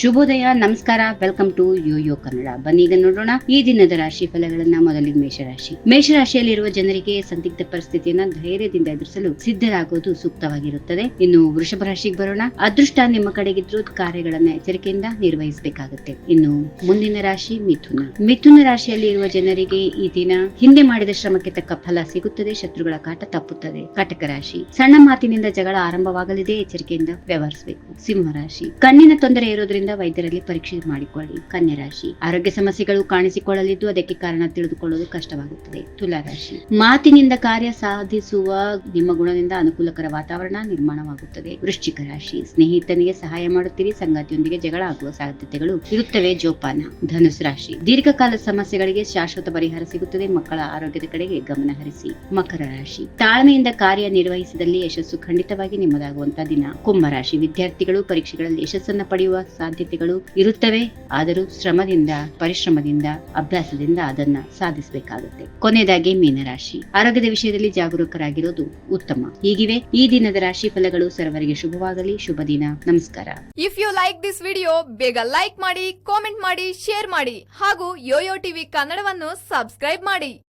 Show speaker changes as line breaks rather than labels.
ಶುಭೋದಯ, ನಮಸ್ಕಾರ welcome to Yoyo Kannada ಬನ್ನಿ ಈಗ ನೋಡೋಣ ಈ ದಿನದ ರಾಶಿ ಫಲಗಳನ್ನ ಮೊದಲಿಗೆ ಮೇಷರಾಶಿ. ಮೇಷರಾಶಿಯಲ್ಲಿರುವ ಜನರಿಗೆ ಸಂದಿಗ್ಧ ಪರಿಸ್ಥಿತಿಯನ್ನ ಧೈರ್ಯದಿಂದ ಎದುರಿಸಲು ಸಿದ್ಧರಾಗುವುದು ಸೂಕ್ತವಾಗಿರುತ್ತದೆ. ಇನ್ನು ವೃಷಭ ರಾಶಿಗೆ ಬರೋಣ. ಅದೃಷ್ಟ ನಿಮ್ಮ ಕಡೆಗಿದ್ರು ಕಾರ್ಯಗಳನ್ನ ಎಚ್ಚರಿಕೆಯಿಂದ ನಿರ್ವಹಿಸಬೇಕಾಗುತ್ತೆ. ಇನ್ನು ಮುಂದಿನ ರಾಶಿ ಮಿಥುನ. ಮಿಥುನ ರಾಶಿಯಲ್ಲಿ ಇರುವ ಜನರಿಗೆ ಈ ದಿನ ಹಿಂದೆ ಮಾಡಿದ ಶ್ರಮಕ್ಕೆ ತಕ್ಕ ಫಲ ಸಿಗುತ್ತದೆ, ಶತ್ರುಗಳ ಕಾಟ ತಪ್ಪುತ್ತದೆ. ಕಟಕ ರಾಶಿ. ಸಣ್ಣ ಮಾತಿನಿಂದ ಜಗಳ ಆರಂಭವಾಗಲಿದೆ, ಎಚ್ಚರಿಕೆಯಿಂದ ವ್ಯವಹರಿಸಬೇಕು. ಸಿಂಹ ರಾಶಿ. ಕಣ್ಣಿನ ತೊಂದರೆ ಇರೋದ್ರಿಂದ ವೈದ್ಯರಲ್ಲಿ ಪರೀಕ್ಷೆ ಮಾಡಿಕೊಳ್ಳಿ. ಕನ್ಯಾ ರಾಶಿ. ಆರೋಗ್ಯ ಸಮಸ್ಯೆಗಳು ಕಾಣಿಸಿಕೊಳ್ಳಲಿದ್ದು ಅದಕ್ಕೆ ಕಾರಣ ತಿಳಿದುಕೊಳ್ಳೋದು ಕಷ್ಟವಾಗುತ್ತದೆ. ತುಲಾ ರಾಶಿ. ಮಾತಿನಿಂದ ಕಾರ್ಯ ಸಾಧಿಸುವ ನಿಮ್ಮ ಗುಣದಿಂದ ಅನುಕೂಲಕರ ವಾತಾವರಣ ನಿರ್ಮಾಣವಾಗುತ್ತದೆ. ವೃಶ್ಚಿಕ ರಾಶಿ. ಸ್ನೇಹಿತನಿಗೆ ಸಹಾಯ ಮಾಡುತ್ತೀರಿ. ಸಂಗಾತಿಯೊಂದಿಗೆ ಜಗಳ ಆಗುವ ಸಾಧ್ಯತೆಗಳು ಇರುತ್ತವೆ. ಜೋಪಾನ. ಧನುಸ್ ರಾಶಿ. ದೀರ್ಘಕಾಲ ಸಮಸ್ಯೆಗಳಿಗೆ ಶಾಶ್ವತ ಪರಿಹಾರ ಸಿಗುತ್ತದೆ. ಮಕ್ಕಳ ಆರೋಗ್ಯದ ಕಡೆಗೆ ಗಮನ ಹರಿಸಿ. ಮಕರ ರಾಶಿ. ತಾಳ್ಮೆಯಿಂದ ಕಾರ್ಯ ನಿರ್ವಹಿಸಿದಲ್ಲಿ ಯಶಸ್ಸು ಖಂಡಿತವಾಗಿ ನಿಮ್ಮದಾಗುವಂತಹ ದಿನ. ಕುಂಭರಾಶಿ ವಿದ್ಯಾರ್ಥಿಗಳು ಪರೀಕ್ಷೆಗಳಲ್ಲಿ ಯಶಸ್ಸನ್ನು ಪಡೆಯುವ ಸಾಧ್ಯತೆಗಳು ಇರುತ್ತವೆ, ಆದರೂ ಶ್ರಮದಿಂದ, ಪರಿಶ್ರಮದಿಂದ, ಅಭ್ಯಾಸದಿಂದ ಅದನ್ನ ಸಾಧಿಸಬೇಕಾಗುತ್ತೆ. ಕೊನೆಯದಾಗಿ ಮೀನರಾಶಿ. ಆರೋಗ್ಯದ ವಿಷಯದಲ್ಲಿ ಜಾಗರೂಕರಾಗಿರೋದು ಉತ್ತಮ. ಹೀಗಿವೆ, ಈ ದಿನದ ರಾಶಿ ಫಲಗಳು ಸರ್ವರಿಗೆ ಶುಭವಾಗಲಿ. ಶುಭ ದಿನ. ನಮಸ್ಕಾರ.
If you like this video ಬೇಗ ಲೈಕ್ ಮಾಡಿ ಕಾಮೆಂಟ್ ಮಾಡಿ ಶೇರ್ ಮಾಡಿ ಹಾಗೂ ಯೋಯೋ ಟಿವಿ ಕನ್ನಡವನ್ನು ಸಬ್ಸ್ಕ್ರೈಬ್ ಮಾಡಿ.